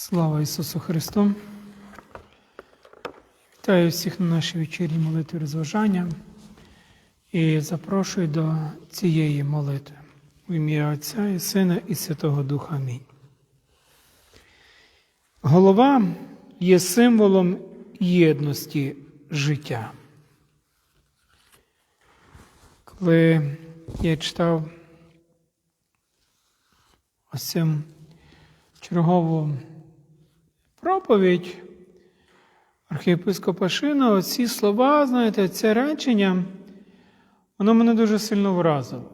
Слава Ісусу Христу! Вітаю всіх на нашій вечірній молитві розважання і запрошую до цієї молитви в ім'я Отця і Сина і Святого Духа. Амінь. Голова є символом єдності життя. Коли я читав ось цим чергову проповідь архієпископа Шина, оці слова, знаєте, це речення, воно мене дуже сильно вразило.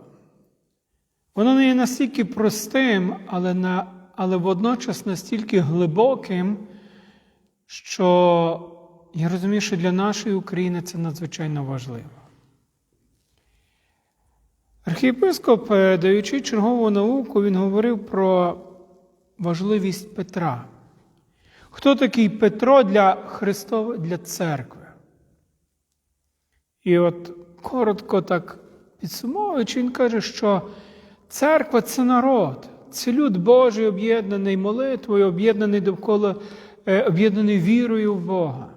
Воно не є настільки простим, але, на, але водночас настільки глибоким, що я розумію, що для нашої України це надзвичайно важливо. Архієпископ, е, даючи чергову науку, він говорив про важливість Петра. Хто такий Петро для Христова, для церкви? І от коротко так підсумовуючи, він каже, що церква це народ, це люд Божий, об'єднаний молитвою, об'єднаний довкола, е, об'єднаний вірою в Бога.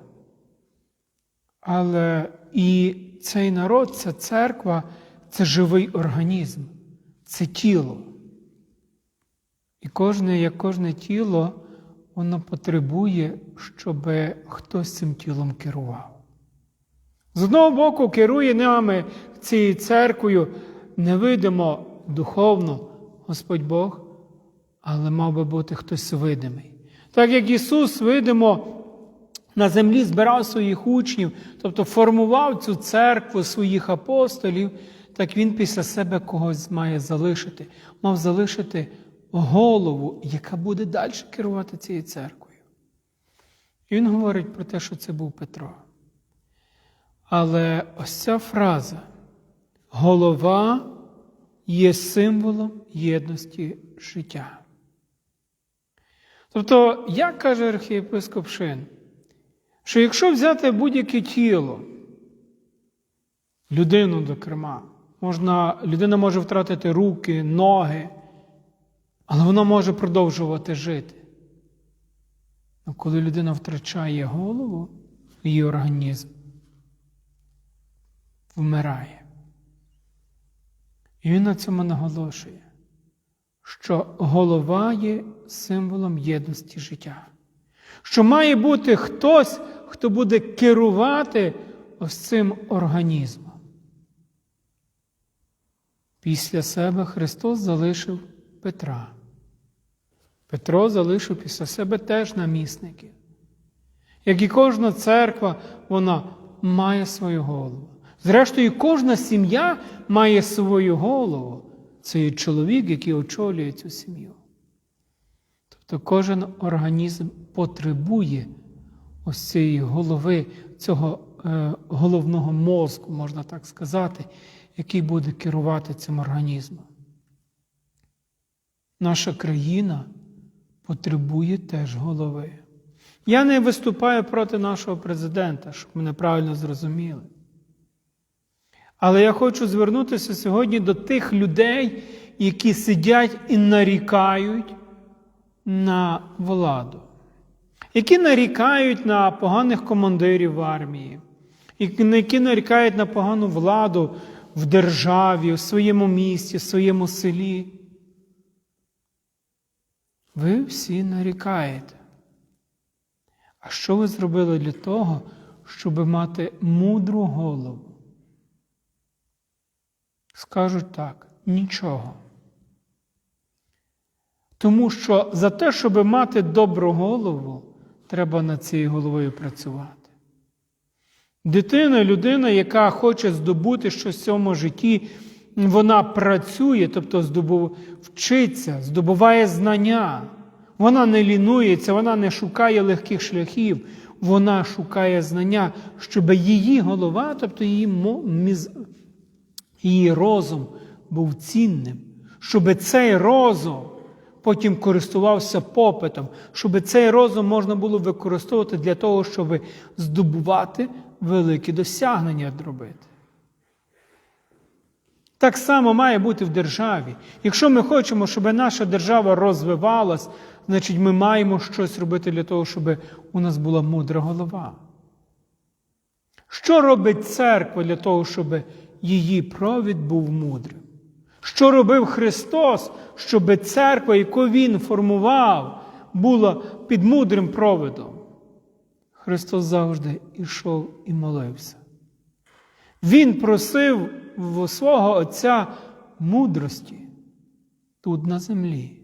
Але і цей народ, ця церква це живий організм, це тіло. І кожне, як кожне тіло, воно потребує, щоб хтось цим тілом керував. З одного боку, керує нами цією церквою невидимо духовно Господь Бог, але мав би бути хтось видимий. Так як Ісус, видимо, на землі збирав своїх учнів, тобто формував цю церкву своїх апостолів, так Він після себе когось має залишити, мав залишити голову, яка буде далі керувати цією церквою. І він говорить про те, що це був Петро. Але ось ця фраза голова є символом єдності життя. Тобто, як каже архієпископ Шин, що якщо взяти будь-яке тіло, людину до керма, можна, людина може втратити руки, ноги, але вона може продовжувати жити. Але коли людина втрачає голову, її організм вмирає. І він на цьому наголошує, що голова є символом єдності життя, що має бути хтось, хто буде керувати ось цим організмом. Після себе Христос залишив Петра. Петро залишив після себе теж намісники. Як і кожна церква, вона має свою голову. Зрештою, кожна сім'я має свою голову. Це є чоловік, який очолює цю сім'ю. Тобто кожен організм потребує ось цієї голови, цього е, головного мозку, можна так сказати, який буде керувати цим організмом. Наша країна потребує теж голови. Я не виступаю проти нашого президента, щоб мене правильно зрозуміли. Але я хочу звернутися сьогодні до тих людей, які сидять і нарікають на владу, які нарікають на поганих командирів в армії, які нарікають на погану владу в державі, в своєму місті, в своєму селі. Ви всі нарікаєте. А що ви зробили для того, щоб мати мудру голову? Скажуть так, нічого. Тому що за те, щоб мати добру голову, треба над цією головою працювати. Дитина, людина, яка хоче здобути щось в цьому житті, вона працює, тобто здобув, вчиться, здобуває знання. Вона не лінується, вона не шукає легких шляхів, вона шукає знання, щоб її голова, тобто її, міз... її розум був цінним, щоб цей розум потім користувався попитом, щоб цей розум можна було використовувати для того, щоб здобувати великі досягнення робити. Так само має бути в державі. Якщо ми хочемо, щоб наша держава розвивалась, значить ми маємо щось робити для того, щоб у нас була мудра голова. Що робить церква для того, щоб її провід був мудрим? Що робив Христос, щоб церква, яку Він формував, була під мудрим провидом? Христос завжди ішов і молився. Він просив в свого Отця мудрості тут на землі.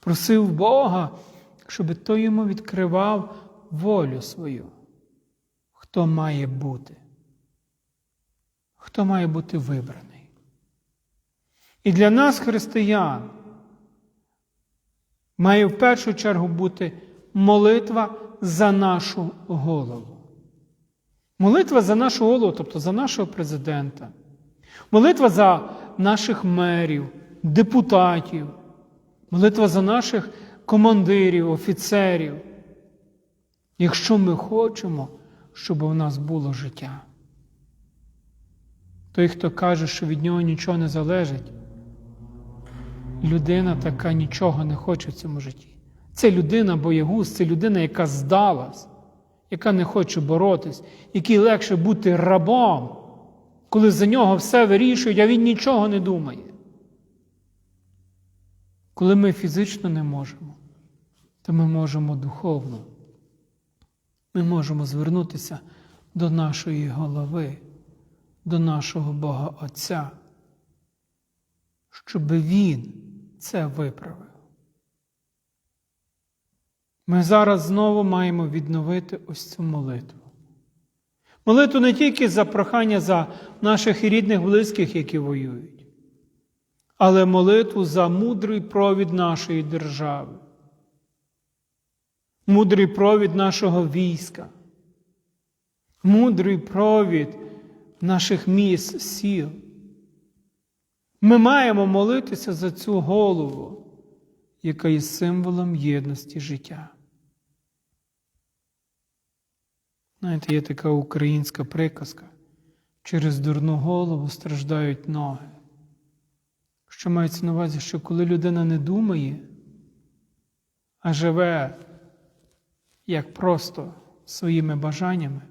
Просив Бога, щоб той йому відкривав волю свою. Хто має бути? Хто має бути вибраний? І для нас, християн, має в першу чергу бути молитва за нашу голову. Молитва за нашу голову, тобто за нашого президента, молитва за наших мерів, депутатів, молитва за наших командирів, офіцерів. Якщо ми хочемо, щоб у нас було життя. Той, хто каже, що від нього нічого не залежить, людина така нічого не хоче в цьому житті. Це людина боягуз, це людина, яка здалась, яка не хоче боротись, якій легше бути рабом, коли за нього все вирішують, а він нічого не думає. Коли ми фізично не можемо, то ми можемо духовно. Ми можемо звернутися до нашої голови, до нашого Бога Отця, щоб Він це виправив. Ми зараз знову маємо відновити ось цю молитву. Молитву не тільки за прохання за наших рідних, близьких, які воюють, але молитву за мудрий провід нашої держави, мудрий провід нашого війська, мудрий провід наших міст, сіл. Ми маємо молитися за цю голову, яка є символом єдності життя. Знаєте, є така українська приказка. Через дурну голову страждають ноги. Що мається на увазі, що коли людина не думає, а живе як просто своїми бажаннями,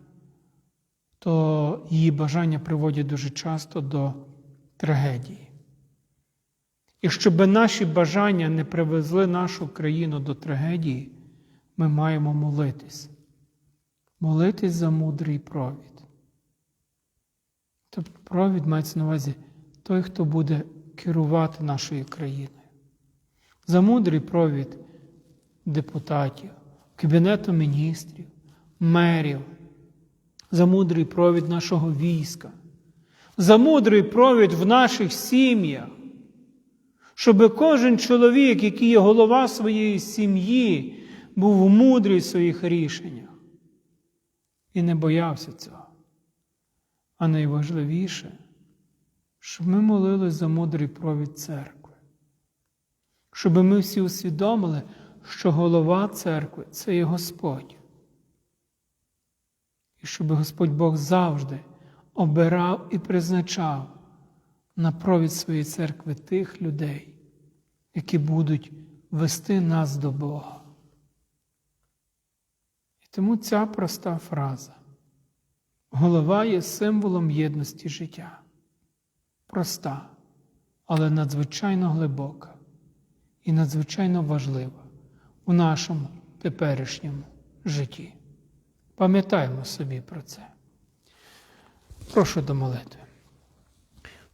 то її бажання приводять дуже часто до трагедії. І щоб наші бажання не привезли нашу країну до трагедії, ми маємо молитись. Молитись за мудрий провід. Тобто провід мається на увазі той, хто буде керувати нашою країною. За мудрий провід депутатів, Кабінету міністрів, мерів, за мудрий провід нашого війська, за мудрий провід в наших сім'ях, щоб кожен чоловік, який є голова своєї сім'ї, був мудрий в своїх рішеннях і не боявся цього. А найважливіше, щоб ми молились за мудрий провід церкви, щоб ми всі усвідомили, що голова церкви це є Господь. І щоб Господь Бог завжди обирав і призначав на провід своєї церкви тих людей, які будуть вести нас до Бога. І тому ця проста фраза. Голова є символом єдності життя. Проста, але надзвичайно глибока і надзвичайно важлива у нашому теперішньому житті. Пам'ятаємо собі про це. Прошу до молитви.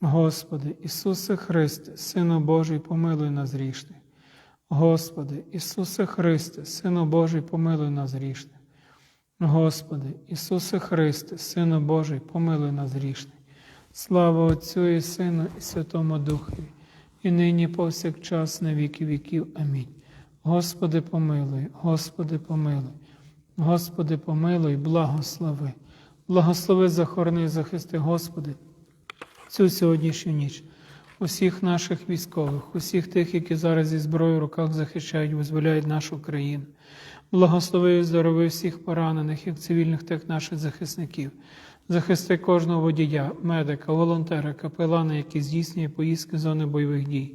Господи, Ісусе Христе, Сину Божий, помилуй нас грішних. Господи, Ісусе Христе, Сину Божий, помилуй нас грішних. Господи, Ісусе Христе, Сину Божий, помилуй нас грішних. Слава Отцю і Сину, і Святому Духові, і нині повсякчас на віки віків. Амінь. Господи, помилуй, Господи, помилуй, Господи, помилуй, благослови. Благослови, захорони, захисти, Господи, цю сьогоднішню ніч. Усіх наших військових, усіх тих, які зараз зі зброєю в руках захищають, визволяють нашу країну. Благослови і всіх поранених, як цивільних, так і наших захисників. Захисти кожного водія, медика, волонтера, капелана, який здійснює поїздки зони бойових дій,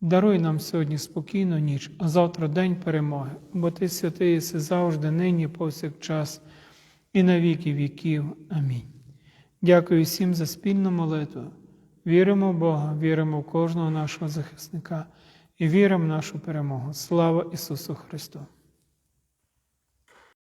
даруй нам сьогодні спокійну ніч, а завтра день перемоги, бо Ти святий єси завжди, нині, повсякчас, і на віки віків. Амінь. Дякую всім за спільну молитву. Віримо в Бога, віримо в кожного нашого захисника і віримо в нашу перемогу. Слава Ісусу Христу!